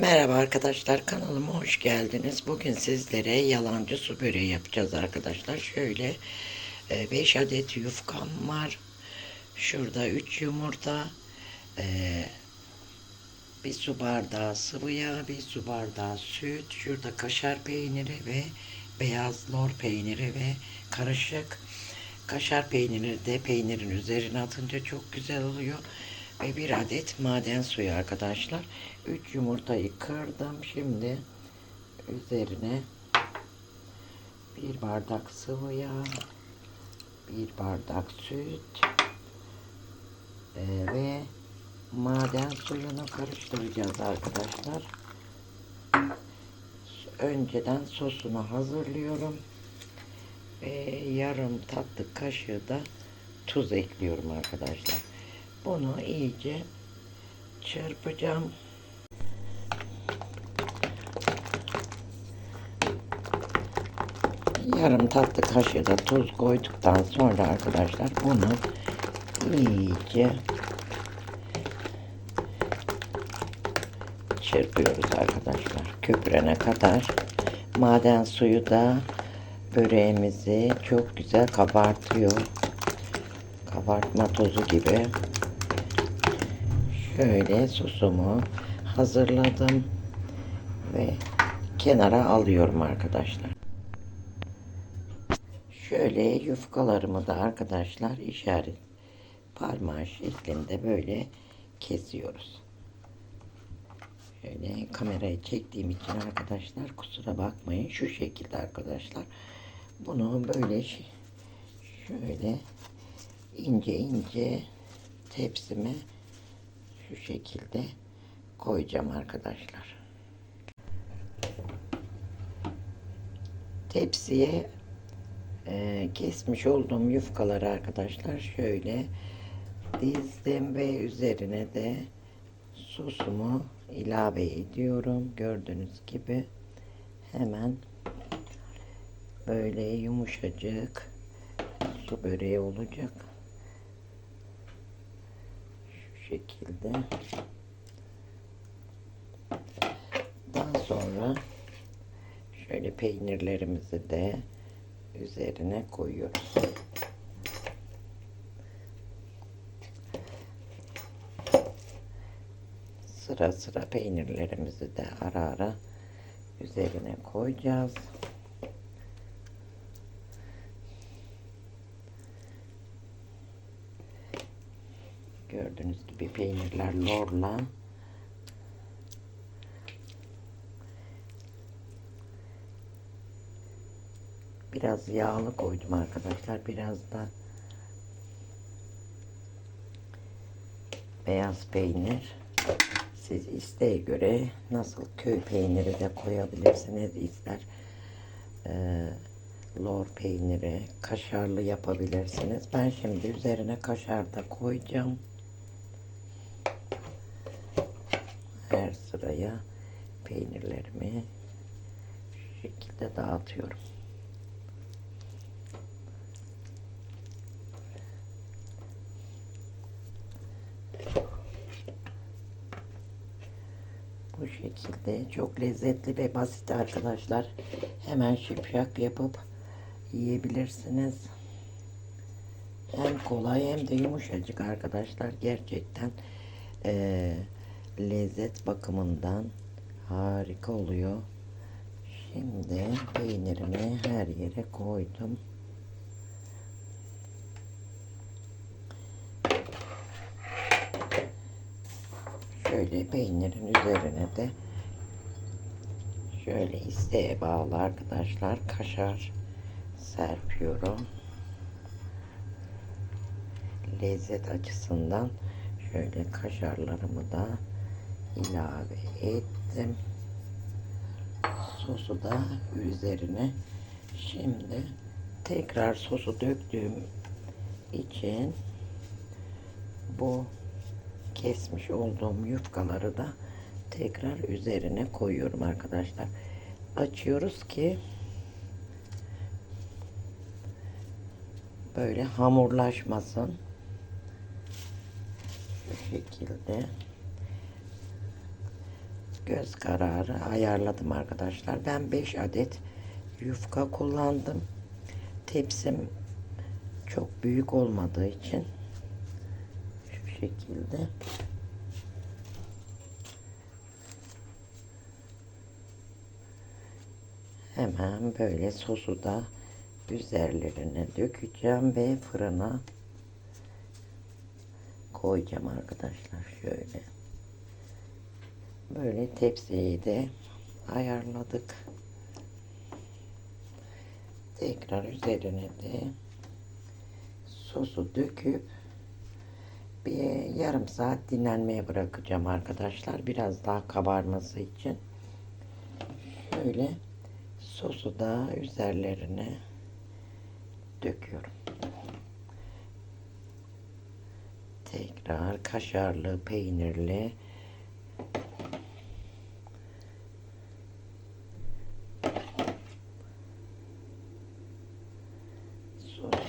Merhaba arkadaşlar kanalıma hoş geldiniz. Bugün sizlere yalancı su böreği yapacağız arkadaşlar. Şöyle 5 adet yufkam var. Şurada 3 yumurta, e, bir su bardağı sıvı yağ, bir su bardağı süt, şurada kaşar peyniri ve beyaz lor peyniri ve karışık. Kaşar peyniri de peynirin üzerine atınca çok güzel oluyor. Ve bir adet maden suyu arkadaşlar. 3 yumurtayı kırdım. Şimdi üzerine bir bardak sıvı yağ, bir bardak süt e, ve maden suyunu karıştıracağız arkadaşlar. Önceden sosunu hazırlıyorum. Ve yarım tatlı kaşığı da tuz ekliyorum arkadaşlar. Bunu iyice çırpacağım. Yarım tatlı kaşığı da tuz koyduktan sonra arkadaşlar bunu iyice çırpıyoruz arkadaşlar. Köpürene kadar maden suyu da böreğimizi çok güzel kabartıyor. Kabartma tozu gibi. Şöyle sosumu hazırladım ve kenara alıyorum arkadaşlar. Şöyle yufkalarımı da arkadaşlar işaret parmağı şeklinde böyle kesiyoruz. Şöyle kamerayı çektiğim için arkadaşlar kusura bakmayın şu şekilde arkadaşlar. Bunu böyle şöyle ince ince tepsime şu şekilde koyacağım arkadaşlar. Tepsiye e, kesmiş olduğum yufkaları arkadaşlar şöyle dizdim ve üzerine de sosumu ilave ediyorum. Gördüğünüz gibi hemen böyle yumuşacık su böreği olacak. Şu şekilde. Daha sonra şöyle peynirlerimizi de üzerine koyuyoruz. Sıra sıra peynirlerimizi de ara ara üzerine koyacağız. Gördüğünüz gibi peynirler lorla biraz yağlı koydum arkadaşlar. Biraz da beyaz peynir. Siz isteğe göre nasıl köy peyniri de koyabilirsiniz. İster e, lor peyniri, kaşarlı yapabilirsiniz. Ben şimdi üzerine kaşar da koyacağım. Her sıraya peynirlerimi şu şekilde dağıtıyorum. Bu şekilde çok lezzetli ve basit arkadaşlar. Hemen şipşak yapıp yiyebilirsiniz. Hem kolay hem de yumuşacık arkadaşlar. Gerçekten eee, lezzet bakımından harika oluyor. Şimdi peynirimi her yere koydum. Şöyle peynirin üzerine de şöyle isteğe bağlı arkadaşlar kaşar serpiyorum. Lezzet açısından şöyle kaşarlarımı da ilave ettim. Sosu da üzerine şimdi tekrar sosu döktüğüm için bu kesmiş olduğum yufkaları da tekrar üzerine koyuyorum arkadaşlar. Açıyoruz ki böyle hamurlaşmasın. Şu şekilde göz kararı ayarladım arkadaşlar. Ben 5 adet yufka kullandım. Tepsim çok büyük olmadığı için şu şekilde hemen böyle sosu da üzerlerine dökeceğim ve fırına koyacağım arkadaşlar şöyle. Böyle tepsiyi de ayarladık. Tekrar üzerine de sosu döküp bir yarım saat dinlenmeye bırakacağım arkadaşlar. Biraz daha kabarması için. Şöyle sosu da üzerlerine döküyorum. Tekrar kaşarlı, peynirli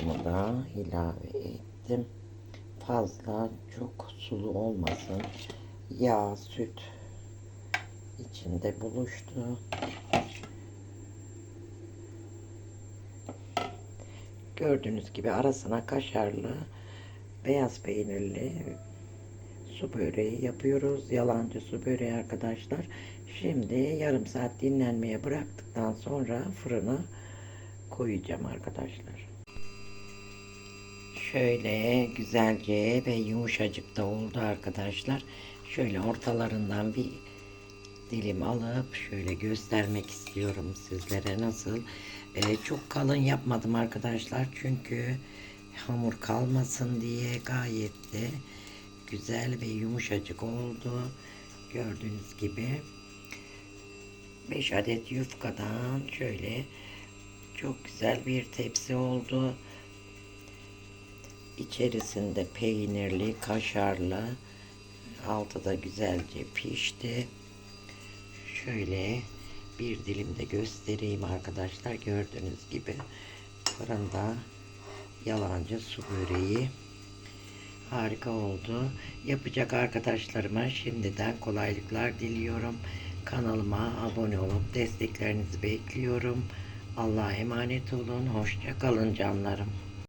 sosumu da ilave ettim. Fazla çok sulu olmasın. Yağ, süt içinde buluştu. Gördüğünüz gibi arasına kaşarlı, beyaz peynirli su böreği yapıyoruz. Yalancı su böreği arkadaşlar. Şimdi yarım saat dinlenmeye bıraktıktan sonra fırına koyacağım arkadaşlar. Şöyle güzelce ve yumuşacık da oldu arkadaşlar. Şöyle ortalarından bir dilim alıp şöyle göstermek istiyorum sizlere nasıl. Ee, çok kalın yapmadım arkadaşlar çünkü hamur kalmasın diye gayet de güzel ve yumuşacık oldu. Gördüğünüz gibi 5 adet yufkadan şöyle çok güzel bir tepsi oldu. İçerisinde peynirli, kaşarlı, altı da güzelce pişti. Şöyle bir dilim de göstereyim arkadaşlar. Gördüğünüz gibi fırında yalancı su böreği harika oldu. Yapacak arkadaşlarıma şimdiden kolaylıklar diliyorum. Kanalıma abone olup desteklerinizi bekliyorum. Allah'a emanet olun. Hoşça kalın canlarım.